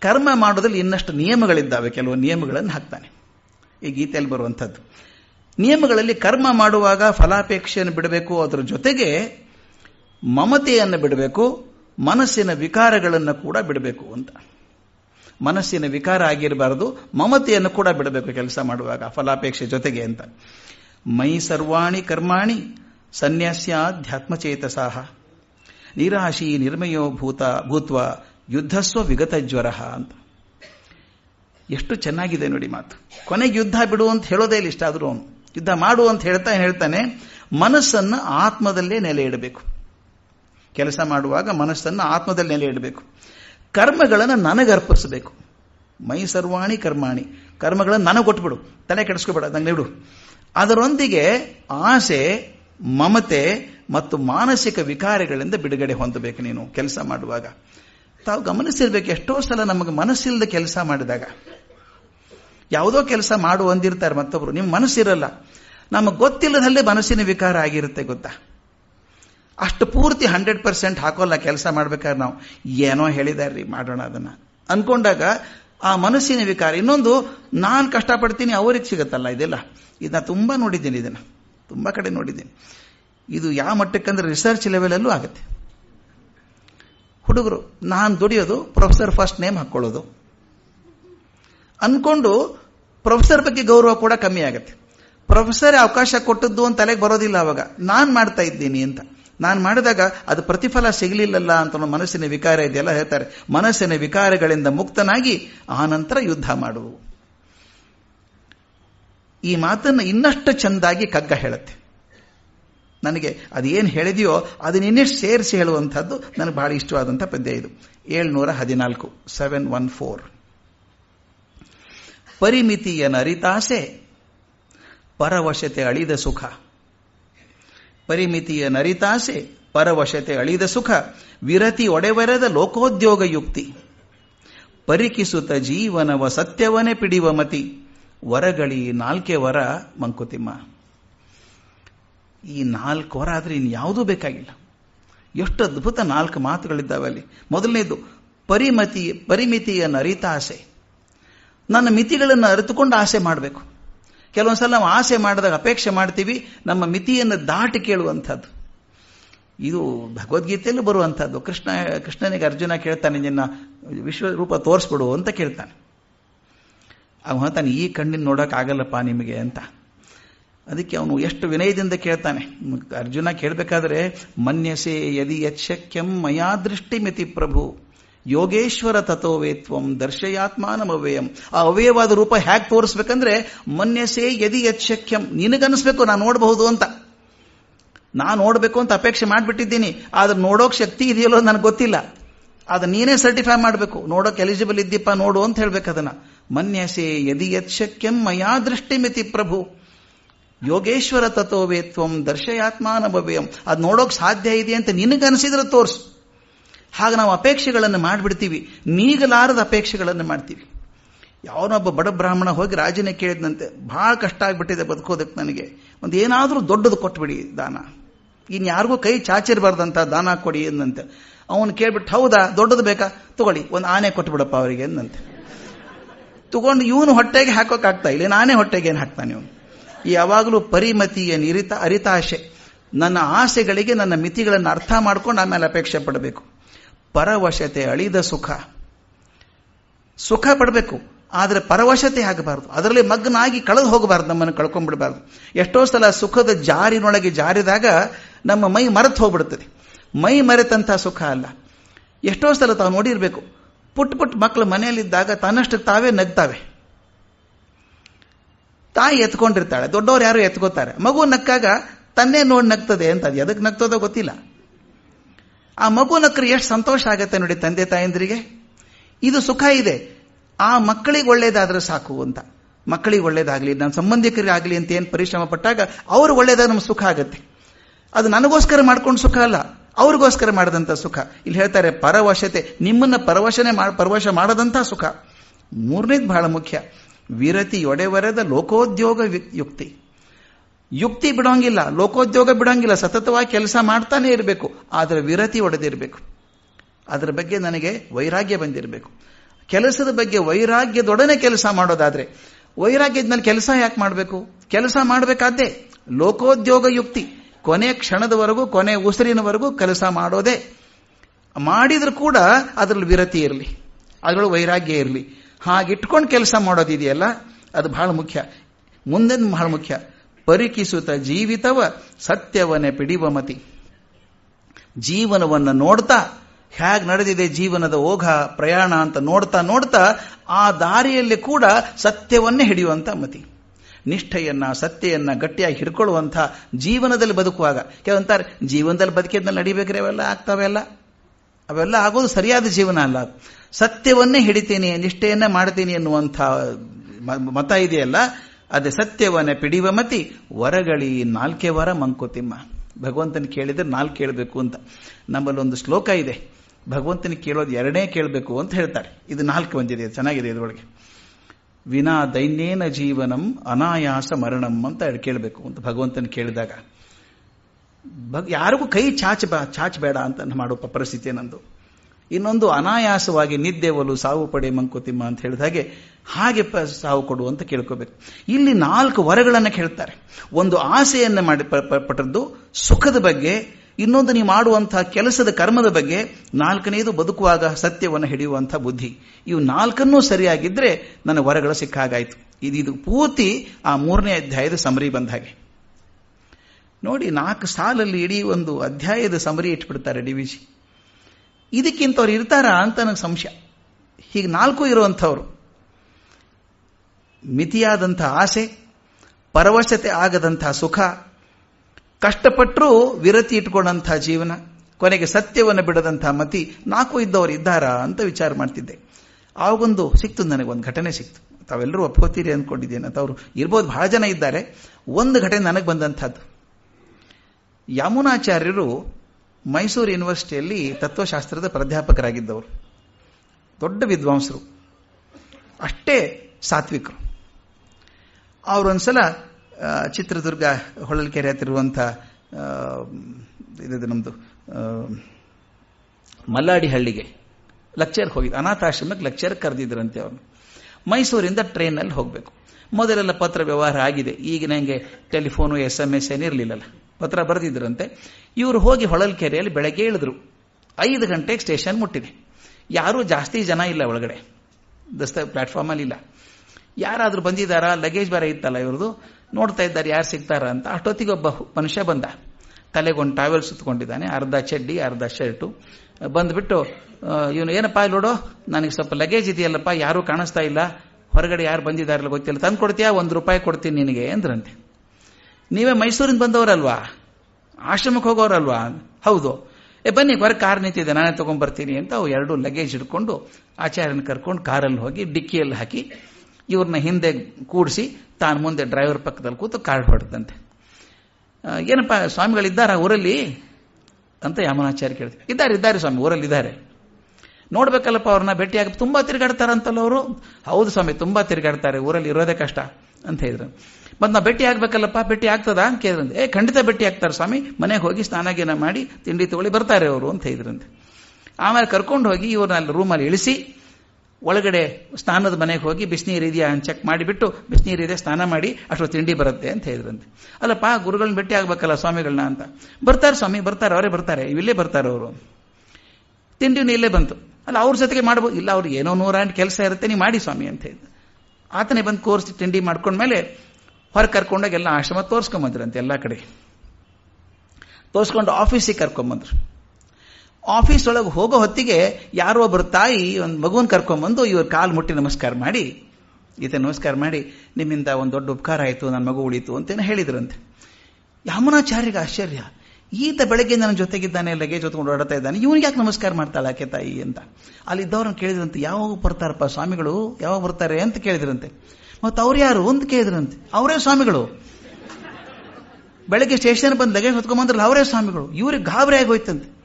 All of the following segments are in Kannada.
ಕರ್ಮ ಮಾಡೋದ್ರಲ್ಲಿ ಇನ್ನಷ್ಟು ನಿಯಮಗಳಿದ್ದಾವೆ. ಕೆಲವು ನಿಯಮಗಳನ್ನು ಹಾಕ್ತಾನೆ. ಈ ಗೀತೆಯಲ್ಲಿ ಬರುವಂಥದ್ದು. ನಿಯಮಗಳಲ್ಲಿ ಕರ್ಮ ಮಾಡುವಾಗ ಫಲಾಪೇಕ್ಷೆಯನ್ನು ಬಿಡಬೇಕು. ಅದರ ಜೊತೆಗೆ ಮಮತೆಯನ್ನು ಬಿಡಬೇಕು. ಮನಸ್ಸಿನ ವಿಕಾರಗಳನ್ನು ಕೂಡ ಬಿಡಬೇಕು ಅಂತ. ಮನಸ್ಸಿನ ವಿಕಾರ ಆಗಿರಬಾರದು. ಮಮತೆಯನ್ನು ಕೂಡ ಬಿಡಬೇಕು ಕೆಲಸ ಮಾಡುವಾಗ ಫಲಾಪೇಕ್ಷೆ ಜೊತೆಗೆ ಅಂತ. ಮೈ ಸರ್ವಾಣಿ ಕರ್ಮಾಣಿ ಸನ್ಯಾಸ್ಯಾಧ್ಯಾತ್ಮಚೇತಸಾಹ. ನಿರಾಶಿ ನಿರ್ಮಯೋ ಭೂತ ಭೂತ್ವ ಯುದ್ಧಸ್ವ ವಿಗತ ಜ್ವರ ಅಂತ. ಎಷ್ಟು ಚೆನ್ನಾಗಿದೆ ನೋಡಿ ಮಾತು. ಕೊನೆಗೆ ಯುದ್ಧ ಬಿಡು ಅಂತ ಹೇಳೋದೇ ಇಲ್ಲ ಇಷ್ಟ ಆದರೂ ಅವನು. ಯುದ್ಧ ಮಾಡು ಅಂತ ಹೇಳ್ತಾ ಹೇಳ್ತಾನೆ, ಮನಸ್ಸನ್ನು ಆತ್ಮದಲ್ಲೇ ನೆಲೆ ಇಡಬೇಕು. ಕೆಲಸ ಮಾಡುವಾಗ ಮನಸ್ಸನ್ನು ಆತ್ಮದಲ್ಲಿ ನೆಲೆ ಇಡಬೇಕು. ಕರ್ಮಗಳನ್ನು ನನಗರ್ಪಿಸಬೇಕು ಮೈ ಸರ್ವಾಣಿ ಕರ್ಮಾಣಿ. ಕರ್ಮಗಳನ್ನು ನನಗೆ ಕೊಟ್ಬಿಡು. ತಲೆ ಕೆಡಿಸ್ಕೋಬೇಡ ನಂಗೆ ಬಿಡು ಅದರೊಂದಿಗೆ ಆಸೆ, ಮಮತೆ ಮತ್ತು ಮಾನಸಿಕ ವಿಕಾರಗಳಿಂದ ಬಿಡುಗಡೆ ಹೊಂದಬೇಕು ನೀನು. ಕೆಲಸ ಮಾಡುವಾಗ. ತಾವು ಗಮನಿಸಿರ್ಬೇಕು, ಎಷ್ಟೋ ಸಲ ನಮಗೆ ಮನಸ್ಸಿಲ್ಲದೆ ಕೆಲಸ ಮಾಡಿದಾಗ. ಯಾವುದೋ ಕೆಲಸ ಮಾಡು ಅಂದಿರ್ತಾರೆ ಮತ್ತೊಬ್ರು ನಿಮ್ಮ ಮನಸ್ಸಿರಲ್ಲ. ನಮಗೆ ಗೊತ್ತಿಲ್ಲದಲ್ಲೇ ಮನಸ್ಸಿನ ವಿಕಾರ ಆಗಿರುತ್ತೆ ಗೊತ್ತಾ? ಅಷ್ಟು ಪೂರ್ತಿ ಹಂಡ್ರೆಡ್ ಪರ್ಸೆಂಟ್ ಹಾಕೋಲ್ಲ ಕೆಲಸ ಮಾಡ್ಬೇಕಾದ್ರೆ ನಾವು, ಏನೋ ಹೇಳಿದಾರ್ರಿ ಮಾಡೋಣ ಅದನ್ನ. ಅನ್ಕೊಂಡಾಗ ಆ ಮನಸ್ಸಿನ ವಿಕಾರ, ಇನ್ನೊಂದು ನಾನು ಕಷ್ಟಪಡ್ತೀನಿ ಅವ್ರಿಗೆ ಸಿಗುತ್ತಲ್ಲ ಇದೆಲ್ಲ. ಇದನ್ನ ತುಂಬಾ ನೋಡಿದ್ದೀನಿ ಇದನ್ನ. ತುಂಬಾ ಕಡೆ ನೋಡಿದ್ದೀನಿ. ಇದು ಯಾವ ಮಟ್ಟಕ್ಕಂದ್ರೆ ರಿಸರ್ಚ್ ಲೆವೆಲಲ್ಲೂ ಆಗುತ್ತೆ. ಹುಡುಗರು, ನಾನು ದುಡಿಯೋದು, ಪ್ರೊಫೆಸರ್ ಫಸ್ಟ್ ನೇಮ್ ಹಾಕೊಳ್ಳೋದು. ಅನ್ಕೊಂಡು ಪ್ರೊಫೆಸರ್ ಬಗ್ಗೆ ಗೌರವ ಕೂಡ ಕಮ್ಮಿ ಆಗುತ್ತೆ. ಪ್ರೊಫೆಸರ್ ಅವಕಾಶ ಕೊಟ್ಟದ್ದು ಅಂತ ತಲೆಗೆ ಬರೋದಿಲ್ಲ ಅವಾಗ. ನಾನು ಮಾಡ್ತಾ ಇದ್ದೀನಿ ಅಂತ. ನಾನು ಮಾಡಿದಾಗ ಅದು ಪ್ರತಿಫಲ ಸಿಗಲಿಲ್ಲಲ್ಲ ಅಂತ ಮನಸ್ಸಿನ ವಿಕಾರ ಇದೆಯಲ್ಲ ಹೇಳ್ತಾರೆ. ಮನಸ್ಸಿನ ವಿಕಾರಗಳಿಂದ ಮುಕ್ತನಾಗಿ ಆ ನಂತರ ಯುದ್ಧ ಮಾಡುವು ಈ ಮಾತನ್ನು ಇನ್ನಷ್ಟು ಚೆಂದಾಗಿ ಕಗ್ಗ ಹೇಳುತ್ತೆ. ನನಗೆ ಅದೇನು ಹೇಳಿದೆಯೋ ಅದು ಇನ್ನಷ್ಟು ಸೇರಿಸಿ ಹೇಳುವಂಥದ್ದು ನನಗೆ ಬಹಳ ಇಷ್ಟವಾದಂಥ ಪದ್ಯ ಇದು. ಏಳ್ನೂರ ಹದಿನಾಲ್ಕು ಸೆವೆನ್ ಒನ್ ಫೋರ್ ಪರಿಮಿತಿಯ ನರಿತಾಸೆ, ಪರವಶತೆ ಅಳಿದ ಸುಖ. ಪರಿಮಿತಿಯ ನರಿತಾಸೆ, ಪರವಶತೆ ಅಳಿದ ಸುಖ. ವಿರತಿ ಒಡೆವರೆದ ಲೋಕೋದ್ಯೋಗ ಯುಕ್ತಿ. ಪರಿಕಿಸುತ್ತ ಜೀವನವ ಸತ್ಯವನೇ ಪಿಡಿವ ಮತಿ. ವರಗಳಿ ನಾಲ್ಕೆ ವರ ಮಂಕುತಿಮ್ಮ. ಈ ನಾಲ್ಕು ವರ ಆದರೆ ಇನ್ನು ಯಾವುದೂ ಬೇಕಾಗಿಲ್ಲ. ಎಷ್ಟು ಅದ್ಭುತ ನಾಲ್ಕು ಮಾತುಗಳಿದ್ದಾವೆ ಅಲ್ಲಿ. ಮೊದಲನೇದು, ಪರಿಮತಿ, ಪರಿಮಿತಿಯ ನರಿತಾಸೆ ನನ್ನ ಮಿತಿಗಳನ್ನು ಅರಿತುಕೊಂಡು ಆಸೆ ಮಾಡಬೇಕು. ಕೆಲವೊಂದ್ಸಲ ನಾವು ಆಸೆ ಮಾಡಿದಾಗ ಅಪೇಕ್ಷೆ ಮಾಡ್ತೀವಿ, ನಮ್ಮ ಮಿತಿಯನ್ನು ದಾಟಿ ಕೇಳುವಂಥದ್ದು. ಇದು ಭಗವದ್ಗೀತೆಯಲ್ಲೂ ಬರುವಂಥದ್ದು. ಕೃಷ್ಣ, ಕೃಷ್ಣನಿಗೆ ಅರ್ಜುನ ಕೇಳ್ತಾನೆ, ನಿನ್ನ ವಿಶ್ವರೂಪ ತೋರಿಸ್ಬಿಡು ಅಂತ ಕೇಳ್ತಾನೆ. ಅವ ಹೇಳ್ತಾನೆ, ಈ ಕಣ್ಣಿನ ನೋಡೋಕ್ಕಾಗಲ್ಲಪ್ಪ ನಿಮಗೆ ಅಂತ. ಅದಕ್ಕೆ ಅವನು ಎಷ್ಟು ವಿನಯದಿಂದ ಕೇಳ್ತಾನೆ. ಅರ್ಜುನ ಕೇಳಬೇಕಾದ್ರೆ, ಮನ್ಯಸೆ ಯದಿ ಯಚ್ಛಕ್ಯಂ ಮಯಾ ದೃಷ್ಟಿ ಮಿತಿ ಪ್ರಭು. ಯೋಗೇಶ್ವರ ತಥೋವೇತ್ವಂ ದರ್ಶಯಾತ್ಮಾನಮವ್ಯಯಂ. ಆ ಅವ್ಯಯವಾದ ರೂಪ ಹ್ಯಾಕ್ ತೋರಿಸ್ಬೇಕಂದ್ರೆ, ಮನ್ಯಸೆ ಯದಿ ಯಚ್ಛಕ್ಯಂ ನಿನಗನ್ನಿಸ್ಬೇಕು ನಾನು ನೋಡಬಹುದು ಅಂತ. ನಾನು ನೋಡಬೇಕು ಅಂತ ಅಪೇಕ್ಷೆ ಮಾಡಿಬಿಟ್ಟಿದ್ದೀನಿ, ಆದ್ರೆ ನೋಡೋಕೆ ಶಕ್ತಿ ಇದೆಯಲ್ಲೋ ನನಗೆ ಗೊತ್ತಿಲ್ಲ. ಅದು ನೀನೇ ಸರ್ಟಿಫೈ ಮಾಡಬೇಕು, ನೋಡೋಕೆ ಎಲಿಜಿಬಲ್ ಇದ್ದೀಪ ನೋಡು ಅಂತ ಹೇಳ್ಬೇಕು ಅದನ್ನ. ಮನ್ಯಸೆ ಯದಿ ಯಚ್ಛಕ್ಯಂ ಮಯಾ ದೃಷ್ಟಿ ಮಿತಿ ಪ್ರಭು. ಯೋಗೇಶ್ವರ ತತ್ವವೇತ್ವಂ ದರ್ಶಯಾತ್ಮಾನ ಭವ್ಯಂ ಅದು ನೋಡೋಕೆ ಸಾಧ್ಯ ಇದೆ ಅಂತ ನಿನಗನಿಸಿದ್ರೆ ತೋರ್ಸು. ಹಾಗೆ ನಾವು ಅಪೇಕ್ಷೆಗಳನ್ನು ಮಾಡಿಬಿಡ್ತೀವಿ. ನೀಗಲಾರದ ಅಪೇಕ್ಷೆಗಳನ್ನು ಮಾಡ್ತೀವಿ. ಯಾವನೊಬ್ಬ ಬಡ ಬ್ರಾಹ್ಮಣ ಹೋಗಿ ರಾಜನೇ ಕೇಳಿದಂತೆ ಭಾಳ ಕಷ್ಟ ಆಗಿಬಿಟ್ಟಿದೆ ಬದುಕೋದಕ್ಕೆ ನನಗೆ. ಒಂದು ಏನಾದರೂ ದೊಡ್ಡದು ಕೊಟ್ಬಿಡಿ ದಾನ. ಇನ್ನು ಯಾರಿಗೂ ಕೈ ಚಾಚಿರಬಾರ್ದಂತ ದಾನ ಕೊಡಿ ಎಂದಂತೆ ಅವನು ಕೇಳ್ಬಿಟ್ಟು, ಹೌದಾ, ದೊಡ್ಡದು ಬೇಕಾ? ತಗೊಳ್ಳಿ, ಒಂದು ಆನೆ ಕೊಟ್ಬಿಡಪ್ಪ ಅವರಿಗೆ ಎಂದಂತೆ ತಗೊಂಡು ಇವನು ಹೊಟ್ಟೆಗೆ ಹಾಕೋಕ್ಕಾಗ್ತಾ ಇಲ್ಲ. ನಾನೇ ಹೊಟ್ಟೆಗೆ ಏನು ಹಾಕ್ತಾನೆ ಇವನು? ಯಾವಾಗಲೂ ಪರಿಮತಿಯ ನಿರಿತ ಅರಿತಾಶೆ. ನನ್ನ ಆಸೆಗಳಿಗೆ ನನ್ನ ಮಿತಿಗಳನ್ನು ಅರ್ಥ ಮಾಡ್ಕೊಂಡು ಆಮೇಲೆ ಅಪೇಕ್ಷೆ ಪಡಬೇಕು. ಪರವಶತೆ ಅಳಿದ ಸುಖ. ಸುಖ ಪಡಬೇಕು. ಆದರೆ ಪರವಶತೆ ಆಗಬಾರದು. ಅದರಲ್ಲಿ ಮಗ್ನಾಗಿ ಕಳೆದು ಹೋಗಬಾರ್ದು, ನಮ್ಮನ್ನು ಕಳ್ಕೊಂಡ್ಬಿಡಬಾರ್ದು. ಎಷ್ಟೋ ಸಲ ಸುಖದ ಜಾರಿನೊಳಗೆ ಜಾರಿದಾಗ ನಮ್ಮ ಮೈ ಮರೆತು ಹೋಗ್ಬಿಡ್ತದೆ ಮೈ ಮರೆತಂಥ ಸುಖ ಅಲ್ಲ. ಎಷ್ಟೋ ಸಲ ತಾವು ನೋಡಿರಬೇಕು. ಪುಟ್ ಪುಟ್ ಮಕ್ಕಳು ಮನೆಯಲ್ಲಿದ್ದಾಗ ತನ್ನಷ್ಟಕ್ಕೆ ತಾವೇ ನಗ್ತಾವೆ. ತಾಯಿ ಎತ್ಕೊಂಡಿರ್ತಾಳೆ, ದೊಡ್ಡವ್ರು ಯಾರು ಎತ್ಕೋತಾರೆ? ಮಗು ನಕ್ಕಾಗ ತನ್ನೇ ನೋಡಿ ನಗ್ತದೆ ಅಂತ ಅದು ಅದಕ್ಕೆ ನಗ್ತದೋ ಗೊತ್ತಿಲ್ಲ. ಆ ಮಗು ನಕ್ಕರೆ ಎಷ್ಟು ಸಂತೋಷ ಆಗತ್ತೆ ನೋಡಿ ತಂದೆ ತಾಯಂದ್ರಿಗೆ? ಇದು ಸುಖ ಇದೆ. ಆ ಮಕ್ಕಳಿಗೆ ಒಳ್ಳೇದಾದ್ರೆ ಸಾಕು ಅಂತ. ಮಕ್ಕಳಿಗೆ ಒಳ್ಳೇದಾಗಲಿ ನನ್ನ ಸಂಬಂಧಿಕರಿಗಾಗಲಿ ಅಂತ ಏನು ಪರಿಶ್ರಮ ಪಟ್ಟಾಗ ಅವ್ರಿಗೆ ಒಳ್ಳೇದಾಗ ನಮ್ಗೆ ಸುಖ ಆಗುತ್ತೆ. ಅದು ನನಗೋಸ್ಕರ ಮಾಡ್ಕೊಂಡು ಸುಖ ಅಲ್ಲ, ಅವ್ರಿಗೋಸ್ಕರ ಮಾಡದಂತ ಸುಖ. ಇಲ್ಲಿ ಹೇಳ್ತಾರೆ, ಪರವಶತೆ, ನಿಮ್ಮನ್ನ ಪರವಶನೆ ಪರವಶ ಮಾಡದಂತ ಸುಖ. ಮೂರನೇದು ಬಹಳ ಮುಖ್ಯ. ವಿರತಿ ಒಡೆವರೆದ ಲೋಕೋದ್ಯೋಗ ಯುಕ್ತಿ. ಯುಕ್ತಿ ಬಿಡೋಂಗಿಲ್ಲ, ಲೋಕೋದ್ಯೋಗ ಬಿಡೋಂಗಿಲ್ಲ, ಸತತವಾಗಿ ಕೆಲಸ ಮಾಡ್ತಾನೆ ಇರಬೇಕು, ಆದರೆ ವಿರತಿ ಒಡೆದಿರಬೇಕು. ಅದರ ಬಗ್ಗೆ ನನಗೆ ವೈರಾಗ್ಯ ಬಂದಿರಬೇಕು. ಕೆಲಸದ ಬಗ್ಗೆ ವೈರಾಗ್ಯದೊಡನೆ ಕೆಲಸ ಮಾಡೋದಾದ್ರೆ, ವೈರಾಗ್ಯದ ಮೇಲೆ ಕೆಲಸ ಯಾಕೆ ಮಾಡಬೇಕು? ಕೆಲಸ ಮಾಡಬೇಕಾದ್ದೇ ಲೋಕೋದ್ಯೋಗ ಯುಕ್ತಿ. ಕೊನೆ ಕ್ಷಣದವರೆಗೂ, ಕೊನೆ ಉಸಿರಿನವರೆಗೂ ಕೆಲಸ ಮಾಡೋದೇ. ಮಾಡಿದ್ರೂ ಕೂಡ ಅದರಲ್ಲಿ ವಿರತಿ ಇರಲಿ ಅದರಲ್ಲಿ ವೈರಾಗ್ಯ ಇರಲಿ. ಹಾಗಿಟ್ಕೊಂಡು ಕೆಲಸ ಮಾಡೋದಿದೆಯಲ್ಲ, ಅದು ಬಹಳ ಮುಖ್ಯ. ಮುಂದಿನ ಬಹಳ ಮುಖ್ಯ. ಪರಿಕಿಸುತ ಜೀವಿತವ ಸತ್ಯವನೇ ಪಿಡಿವ ಮತಿ ಜೀವನವನ್ನು ನೋಡ್ತಾ ಹೇಗೆ ನಡೆದಿದೆ ಜೀವನದ ಓಘ, ಪ್ರಯಾಣ ಅಂತ ನೋಡ್ತಾ ನೋಡ್ತಾ, ಆ ದಾರಿಯಲ್ಲಿ ಕೂಡ ಸತ್ಯವನ್ನೇ ಹಿಡಿಯುವಂತ ಮತಿ. ನಿಷ್ಠೆಯನ್ನ, ಸತ್ಯೆಯನ್ನ ಗಟ್ಟಿಯಾಗಿ ಹಿಡ್ಕೊಳ್ಳುವಂಥ ಜೀವನದಲ್ಲಿ ಬದುಕುವಾಗ. ಕೆಲವಂತಾರೆ ಜೀವನದಲ್ಲಿ ಬದುಕಿದ್ಮೇಲೆ ನಡಿಬೇಕ್ರೆ ಅವೆಲ್ಲ, ಆಗ್ತಾವೆ ಅಲ್ಲ ಅವೆಲ್ಲ ಆಗೋದು ಸರಿಯಾದ ಜೀವನ ಅಲ್ಲ. ಸತ್ಯವನ್ನೇ ಹಿಡಿತೀನಿ, ನಿಷ್ಠೆಯನ್ನೇ ಮಾಡ್ತೀನಿ ಎನ್ನುವಂಥ ಮತ ಇದೆಯಲ್ಲ, ಅದೇ ಸತ್ಯವನ್ನೇ ಪಿಡಿವ ಮತಿ, ವರಗಳಿ ನಾಲ್ಕೆ ವರ ಮಂಕುತಿಮ್ಮ. ಭಗವಂತನ ಕೇಳಿದ್ರೆ ನಾಲ್ಕು ಕೇಳಬೇಕು ಅಂತ. ನಮ್ಮಲ್ಲಿ ಒಂದು ಶ್ಲೋಕ ಇದೆ. ಭಗವಂತನ ಕೇಳೋದು ಎರಡನೇ ಕೇಳಬೇಕು ಅಂತ ಹೇಳ್ತಾರೆ. ಇದು ನಾಲ್ಕು ಬಂದಿದೆ ಚೆನ್ನಾಗಿದೆ ಇದರೊಳಗೆ. ವಿನಾ ದೈನ್ಯೇನ ಜೀವನಂ ಅನಾಯಾಸ ಮರಣಂ ಅಂತ ಕೇಳಬೇಕು ಅಂತ ಭಗವಂತನ ಕೇಳಿದಾಗ. ಯಾರಿಗೂ ಕೈ ಚಾಚ ಚಾಚಬೇಡ ಅಂತ ಮಾಡೋ ಪರಿಸ್ಥಿತಿ ನಂದು ಇನ್ನೊಂದು ಅನಾಯಾಸವಾಗಿ ನಿದ್ದೆವಲು ಸಾವು ಪಡೆ ಮಂಕುತಿಮ್ಮ ಅಂತ ಹೇಳಿದ ಹಾಗೆ ಹಾಗೆ ಸಾವು ಕೊಡು ಅಂತ ಕೇಳ್ಕೋಬೇಕು. ಇಲ್ಲಿ ನಾಲ್ಕು ವರಗಳನ್ನು ಕೇಳ್ತಾರೆ. ಒಂದು ಆಸೆಯನ್ನು ಮಾಡಿ ಪಟ್ಟದ್ದು ಸುಖದ ಬಗ್ಗೆ, ಇನ್ನೊಂದು ನೀವು ಮಾಡುವಂತಹ ಕೆಲಸದ ಕರ್ಮದ ಬಗ್ಗೆ, ನಾಲ್ಕನೇದು ಬದುಕುವಾಗ ಸತ್ಯವನ್ನು ಹಿಡಿಯುವಂತಹ ಬುದ್ಧಿ. ಇವು ನಾಲ್ಕನ್ನೂ ಸರಿಯಾಗಿದ್ರೆ ನನ್ನ ವರಗಳು ಸಿಕ್ಕಾಗಾಯ್ತು. ಇದು ಪೂರ್ತಿ ಆ ಮೂರನೇ ಅಧ್ಯಾಯದ ಸಮರಿ ಬಂದ ಹಾಗೆ. ನೋಡಿ, ನಾಲ್ಕು ಸಾಲಲ್ಲಿ ಇಡೀ ಒಂದು ಅಧ್ಯಾಯದ ಸಮರಿ ಇಟ್ಬಿಡ್ತಾರೆ ಡಿ ಇದಕ್ಕಿಂತ ಅವರು ಇರ್ತಾರಾ ಅಂತ ನನಗೆ ಸಂಶಯ. ಹೀಗೆ ನಾಲ್ಕು ಇರುವಂಥವ್ರು. ಮಿತಿಯಾದಂಥ ಆಸೆ, ಪರವಶತೆ ಆಗದಂಥ ಸುಖ ಕಷ್ಟಪಟ್ಟರೂ ವಿರತಿ ಇಟ್ಕೊಂಡಂಥ ಜೀವನ, ಕೊನೆಗೆ ಸತ್ಯವನ್ನು ಬಿಡದಂಥ ಮತಿ, ನಾಲ್ಕು ಇದ್ದವರು ಇದ್ದಾರಾ ಅಂತ ವಿಚಾರ ಮಾಡ್ತಿದ್ದೆ. ಆವಾಗೊಂದು ಸಿಕ್ತು ನನಗೆ ಒಂದು ಘಟನೆ ಸಿಕ್ತು. ತಾವೆಲ್ಲರೂ ಒಪ್ಕೋತೀರಿ ಅಂದ್ಕೊಂಡಿದ್ದೇನೆ ಅವರು ಇರ್ಬೋದು, ಬಹಳ ಜನ ಇದ್ದಾರೆ. ಒಂದು ಘಟನೆ ನನಗೆ ಬಂದಂಥದ್ದು. ಯಮುನಾಚಾರ್ಯರು ಮೈಸೂರು ಯೂನಿವರ್ಸಿಟಿಯಲ್ಲಿ ತತ್ವಶಾಸ್ತ್ರದ ಪ್ರಾಧ್ಯಾಪಕರಾಗಿದ್ದವರು. ದೊಡ್ಡ ವಿದ್ವಾಂಸರು. ಅಷ್ಟೇ ಸಾತ್ವಿಕರು. ಅವರೊಂದ್ಸಲ ಚಿತ್ರದುರ್ಗ ಹೊಳಲ್ಕೆರೆ ಹತ್ತಿರುವಂಥ ಇದು ನಮ್ಮದು ಮಲ್ಲಾಡಿ ಹಳ್ಳಿಗೆ ಲೆಕ್ಚರ್ ಹೋಗಿದ್ದು ಅನಾಥಾಶ್ರಮಕ್ಕೆ ಲೆಕ್ಚರ್ ಕರೆದಿದ್ರಂತೆ ಅವನು ಮೈಸೂರಿಂದ ಟ್ರೈನಲ್ಲಿ ಹೋಗಬೇಕು. ಮೊದಲೆಲ್ಲ ಪತ್ರ ವ್ಯವಹಾರ ಆಗಿದೆ. ಈಗ ನನಗೆ ಟೆಲಿಫೋನು ಎಸ್ ಎಂ ಎಸ್ ಏನಿರಲಿಲ್ಲಲ್ಲ. ಪತ್ರ ಬರೆದಿದ್ರಂತೆ. ಇವರು ಹೋಗಿ ಹೊಳಲ್ಕೆರೆಯಲ್ಲಿ ಬೆಳಗ್ಗೆ ಇಳಿದ್ರು. ಐದು ಗಂಟೆಗೆ ಸ್ಟೇಷನ್ ಮುಟ್ಟಿದೆ. ಯಾರೂ ಜಾಸ್ತಿ ಜನ ಇಲ್ಲ ಒಳಗಡೆ. ದಸ್ತ ಪ್ಲಾಟ್ಫಾರ್ಮಲ್ಲಿ ಇಲ್ಲ. ಯಾರಾದರೂ ಬಂದಿದ್ದಾರಾ? ಲಗೇಜ್ ಬೇರೆ ಇತ್ತಲ್ಲ ಇವ್ರದ್ದು. ನೋಡ್ತಾ ಇದ್ದಾರೆ ಯಾರು ಸಿಗ್ತಾರ ಅಂತ. ಅಷ್ಟೊತ್ತಿಗೆ ಒಬ್ಬ ಮನುಷ್ಯ ಬಂದ. ತಲೆಗೊಂದು ಟಾವೆಲ್ ಸುತ್ತಕೊಂಡಿದ್ದಾನೆ ಅರ್ಧ ಚಡ್ಡಿ, ಅರ್ಧ ಶರ್ಟು. ಬಂದ್ಬಿಟ್ಟು ಇವನು ಏನಪ್ಪ ನೋಡೋ? ನನಗೆ ಸ್ವಲ್ಪ ಲಗೇಜ್ ಇದೆಯಲ್ಲಪ್ಪ. ಯಾರೂ ಕಾಣಿಸ್ತಾ ಇಲ್ಲ. ಹೊರಗಡೆ ಯಾರು ಬಂದಿದ್ದಾರಲ್ಲ ಗೊತ್ತಿಲ್ಲ. ತಂದು ಕೊಡ್ತೀಯಾ ಒಂದು ರೂಪಾಯಿ ಕೊಡ್ತೀನಿ ನಿನಗೆ, ಅಂದ್ರಂತೆ. ನೀವೇ ಮೈಸೂರಿಂದ ಬಂದವರಲ್ವಾ? ಆಶ್ರಮಕ್ಕೆ ಹೋಗೋರಲ್ವಾ? ಹೌದು. ಏ, ಬನ್ನಿ ಬರ ಕಾರ್ ನಿಂತಿದೆ, ನಾನೇ ತಗೊಂಡ್ಬರ್ತೀನಿ ಅಂತ ಅವು ಎರಡು ಲಗೇಜ್ ಹಿಡ್ಕೊಂಡು ಆಚಾರ್ಯನ ಕರ್ಕೊಂಡು ಕಾರಲ್ಲಿ ಹೋಗಿ ಡಿಕ್ಕಿಯಲ್ಲಿ ಹಾಕಿ ಇವ್ರನ್ನ ಹಿಂದೆ ಕೂಡಿಸಿ ತಾನು ಮುಂದೆ ಡ್ರೈವರ್ ಪಕ್ಕದಲ್ಲಿ ಕೂತು ಕಾರ್ಡ್ ಹೊಡೆದಂತೆ. ಏನಪ್ಪ ಸ್ವಾಮಿಗಳಿದ್ದಾರಾ ಊರಲ್ಲಿ? ಅಂತ ಯಮನಾಚಾರ್ಯ ಕೇಳಿದೆ ಇದ್ದಾರೆ ಇದ್ದಾರೆ ಸ್ವಾಮಿ, ಊರಲ್ಲಿ ಇದ್ದಾರೆ. ನೋಡ್ಬೇಕಲ್ಲಪ್ಪ, ಅವ್ರನ್ನ ಭೇಟಿಯಾಗಿ ತುಂಬಾ ತಿರುಗಾಡ್ತಾರಂತಲ್ಲ ಅವರು. ಹೌದು ಸ್ವಾಮಿ, ತುಂಬಾ ತಿರುಗಾಡ್ತಾರೆ, ಊರಲ್ಲಿ ಇರೋದೇ ಕಷ್ಟ. ಅಂತ ಹೇಳಿದ್ರು. ಮತ್ತೆ ನಾ ಭೇಟಿ ಆಗ್ಬೇಕಲ್ಲಪ್ಪ, ಭೇಟಿ ಆಗ್ತದಾ ಅಂತ ಕೇಳಿದ್ರಂತೆ ಏ, ಖಂಡಿತ ಭೇಟಿ ಆಗ್ತಾರೆ ಸ್ವಾಮಿ. ಮನೆಗೆ ಹೋಗಿ ಸ್ನಾನ ಗೀನ ಮಾಡಿ ತಿಂಡಿ ತಗೊಳ್ಳಿ, ಬರ್ತಾರೆ ಅವರು ಅಂತ ಹೇಳಿದ್ರಂತೆ ಆಮೇಲೆ ಕರ್ಕೊಂಡು ಹೋಗಿ ಇವ್ರನ್ನ ರೂಮಲ್ಲಿ ಇಳಿಸಿ, ಒಳಗಡೆ ಸ್ನಾನದ ಮನೆಗೆ ಹೋಗಿ ಬಿಸಿನೀರು ಇದೆಯಾ ಅಂತ ಚೆಕ್ ಮಾಡಿಬಿಟ್ಟು, ಬಿಸಿನೀರು ಇದೆ, ಸ್ನಾನ ಮಾಡಿ ಅಷ್ಟು ತಿಂಡಿ ಬರುತ್ತೆ ಅಂತ ಹೇಳಿದ್ರಂತೆ ಅಲ್ಲಪ್ಪ ಗುರುಗಳನ್ನ ಭೇಟಿ ಆಗ್ಬೇಕಲ್ಲ ಸ್ವಾಮಿಗಳನ್ನ ಅಂತ. ಬರ್ತಾರೆ ಸ್ವಾಮಿ, ಬರ್ತಾರೆ, ಅವರೇ ಬರ್ತಾರೆ, ಇಲ್ಲೇ ಬರ್ತಾರೆ ಅವರು. ತಿಂಡಿನೂ ಇಲ್ಲೇ ಬಂತು. ಅಲ್ಲ, ಅವ್ರ ಜೊತೆಗೆ ಮಾಡ್ಬೋದು ಇಲ್ಲ ಅವ್ರಿಗೆ ಏನೋ ನೂರಾಂಟ್ ಕೆಲಸ ಇರುತ್ತೆ, ನೀವು ಮಾಡಿ ಸ್ವಾಮಿ ಅಂತ ಹೇಳಿದ್ರು. ಆತನೇ ಬಂದು ಕೋರ್ಸಿ ತಿಂಡಿ ಮಾಡ್ಕೊಂಡ್ಮೇಲೆ ಹೊರ ಕರ್ಕೊಂಡಾಗ ಎಲ್ಲ ಆಶ್ರಮ ತೋರಿಸ್ಕೊಂಬಂದ್ರಂತೆ ಎಲ್ಲ ಕಡೆ. ತೋರಿಸ್ಕೊಂಡು ಆಫೀಸಿಗೆ ಕರ್ಕೊಂಬಂದ್ರು ಆಫೀಸ್ ಒಳಗೆ ಹೋಗೋ ಹೊತ್ತಿಗೆ ಯಾರೋ ಒಬ್ಬರು ತಾಯಿ, ಒಂದು ಮಗುವನ್ನ ಕರ್ಕೊಂಬಂದು ಇವ್ರ ಕಾಲು ಮುಟ್ಟಿ ನಮಸ್ಕಾರ ಮಾಡಿ, ಈತ ನಮಸ್ಕಾರ ಮಾಡಿ, ನಿಮ್ಮಿಂದ ಒಂದು ದೊಡ್ಡ ಉಪಕಾರ ಆಯಿತು ನನ್ನ ಮಗು ಉಳಿತು ಅಂತೇನು ಹೇಳಿದ್ರಂತೆ. ಯಮುನಾಚಾರ್ಯಗೆ ಆಶ್ಚರ್ಯ. ಈತ ಬೆಳಗ್ಗೆ ನನ್ನ ಜೊತೆಗಿದ್ದಾನೆ, ಲಗೇಜ್ ಹೊತ್ಕೊಂಡು ಓಡಾಡ್ತಾ ಇದ್ದಾನೆ. ಇವನಿಗೆ ಯಾಕೆ ನಮಸ್ಕಾರ ಮಾಡ್ತಾಳೆ ಆಕೆ ತಾಯಿ ಅಂತ. ಅಲ್ಲಿದ್ದವ್ರನ್ನ ಕೇಳಿದ್ರಂತೆ, ಯಾವಾಗ ಬರ್ತಾರಪ್ಪ ಸ್ವಾಮಿಗಳು? ಯಾವಾಗ ಬರ್ತಾರೆ ಅಂತ ಕೇಳಿದ್ರಂತೆ. ಮತ್ತೆ ಅವ್ರು ಯಾರು ಅಂತ ಕೇಳಿದ್ರಂತೆ. ಅವರೇ ಸ್ವಾಮಿಗಳು. ಬೆಳಗ್ಗೆ ಸ್ಟೇಷನ್ ಬಂದು ಲಗೇಜ್ ಹೊತ್ಕೊಂಬಂದ್ರಲ್ಲ ಅವರೇ ಸ್ವಾಮಿಗಳು. ಇವ್ರಿಗೆ ಗಾಬರಿ ಆಗೋಯ್ತಂತೆ.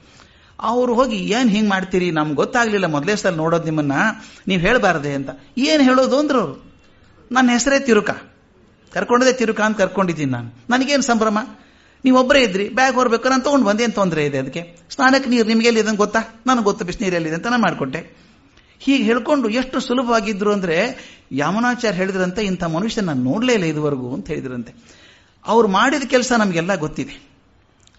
ಅವ್ರು ಹೋಗಿ, ಏನ್ ಹಿಂಗ್ ಮಾಡ್ತೀರಿ? ನಮ್ಗೆ ಗೊತ್ತಾಗ್ಲಿಲ್ಲ. ಮೊದಲೇ ಸಲ ನೋಡೋದು ನಿಮ್ಮನ್ನ. ನೀವು ಹೇಳಬಾರ್ದೆ ಅಂತ. ಏನ್ ಹೇಳೋದು ಅಂದ್ರು ನನ್ನ ಹೆಸರೇ ತಿರುಕ. ಕರ್ಕೊಂಡದೇ ತಿರುಕ ಅಂತ ಕರ್ಕೊಂಡಿದ್ದೀನಿ ನಾನು. ನನಗೇನು ಸಂಭ್ರಮ? ನೀವು ಒಬ್ಬರೇ ಇದ್ರಿ ಬ್ಯಾಗ್ ಹೊರಬೇಕು, ನಾನು ತೊಗೊಂಡು ಬಂದೇನು ತೊಂದರೆ ಇದೆ ಅದಕ್ಕೆ? ಸ್ನಾನಕ್ಕೆ ನೀರು ನಿಮಗೆ ಇದನ್ನು ಗೊತ್ತಾ? ನನಗೆ ಗೊತ್ತು ಬಿಸಿನೀರು ಎಲ್ಲಿದೆ ಅಂತ ನಾನು ಮಾಡಿಕೊಟ್ಟೆ. ಹೀಗೆ ಹೇಳ್ಕೊಂಡು ಎಷ್ಟು ಸುಲಭವಾಗಿದ್ರು ಅಂದ್ರೆ, ಯಮುನಾಚಾರ್ಯ ಹೇಳಿದ್ರಂತೆ, ಇಂಥ ಮನುಷ್ಯ ನಾನು ನೋಡಲೇ ಇಲ್ಲ ಇದುವರೆಗೂ ಅಂತ ಹೇಳಿದ್ರಂತೆ. ಅವ್ರು ಮಾಡಿದ ಕೆಲಸ ನಮಗೆಲ್ಲ ಗೊತ್ತಿದೆ.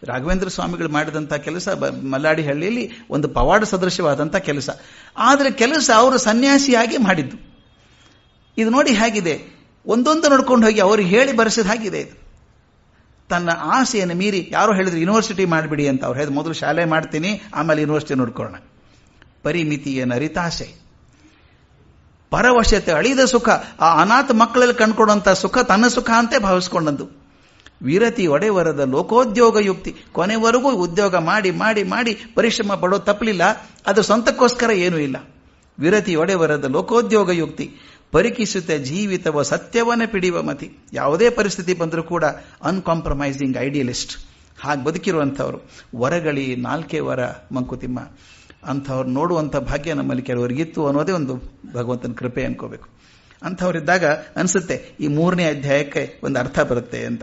ರಾಘವೇಂದ್ರ ಸ್ವಾಮಿಗಳು ಮಾಡಿದಂಥ ಕೆಲಸ ಮಲ್ಲಾಡಿ ಹಳ್ಳಿಯಲ್ಲಿ ಒಂದು ಪವಾಡ ಸದೃಶವಾದಂಥ ಕೆಲಸ. ಆದರೆ ಕೆಲಸ ಅವರು ಸನ್ಯಾಸಿಯಾಗಿ ಮಾಡಿದ್ದು. ಇದು ನೋಡಿ ಹೇಗಿದೆ. ಒಂದೊಂದು ನೋಡ್ಕೊಂಡು ಹೋಗಿ ಅವರು ಹೇಳಿ ಬರೆಸಿದ ಹಾಗಿದೆ ಇದು. ತನ್ನ ಆಸೆಯನ್ನು ಮೀರಿ ಯಾರೋ ಹೇಳಿದ್ರು ಯೂನಿವರ್ಸಿಟಿ ಮಾಡಿಬಿಡಿ ಅಂತ ಅವ್ರು ಹೇಳಿದ್ರು. ಮೊದಲು ಶಾಲೆ ಮಾಡ್ತೀನಿ, ಆಮೇಲೆ ಯೂನಿವರ್ಸಿಟಿ ನೋಡ್ಕೊಳ್ಳೋಣ ಪರಿಮಿತಿಯ ನರಿತಾಸೆ. ಪರವಶತೆ ಅಳಿದ ಸುಖ, ಆ ಅನಾಥ ಮಕ್ಕಳಲ್ಲಿ ಕಂಡುಕೊಡುವಂಥ ಸುಖ ತನ್ನ ಸುಖ ಅಂತೆ ಭಾವಿಸ್ಕೊಂಡದ್ದು. ವಿರತಿ ಒಡೆವರದ ಲೋಕೋದ್ಯೋಗ ಯುಕ್ತಿ. ಕೊನೆವರೆಗೂ ಉದ್ಯೋಗ ಮಾಡಿ ಮಾಡಿ ಮಾಡಿ ಪರಿಶ್ರಮ ಪಡೋ ತಪ್ಪಲಿಲ್ಲ ಅದು ಸ್ವಂತಕ್ಕೋಸ್ಕರ ಏನೂ ಇಲ್ಲ. ವಿರತಿ ಒಡೆವರದ ಲೋಕೋದ್ಯೋಗ ಯುಕ್ತಿ. ಪರಿಕಿಸುತ್ತ ಜೀವಿತವ ಸತ್ಯವನ್ನ ಪಿಡಿಯುವ ಮತಿ. ಯಾವುದೇ ಪರಿಸ್ಥಿತಿ ಬಂದರೂ ಕೂಡ ಅನ್ಕಾಂಪ್ರಮೈಸಿಂಗ್ ಐಡಿಯಲಿಸ್ಟ್ ಹಾಗೆ ಬದುಕಿರುವಂಥವ್ರು. ವರಗಳಿ ನಾಲ್ಕೇ ವರ ಮಂಕುತಿಮ್ಮ. ಅಂಥವ್ರು ನೋಡುವಂಥ ಭಾಗ್ಯ ನಮ್ಮಲ್ಲಿ ಕೆಲವರಿಗಿತ್ತು ಅನ್ನೋದೇ ಒಂದು ಭಗವಂತನ ಕೃಪೆ ಅನ್ಕೋಬೇಕು. ಅಂಥವ್ರಿದ್ದಾಗ ಅನಿಸುತ್ತೆ ಈ ಮೂರನೇ ಅಧ್ಯಾಯಕ್ಕೆ ಒಂದು ಅರ್ಥ ಬರುತ್ತೆ ಅಂತ.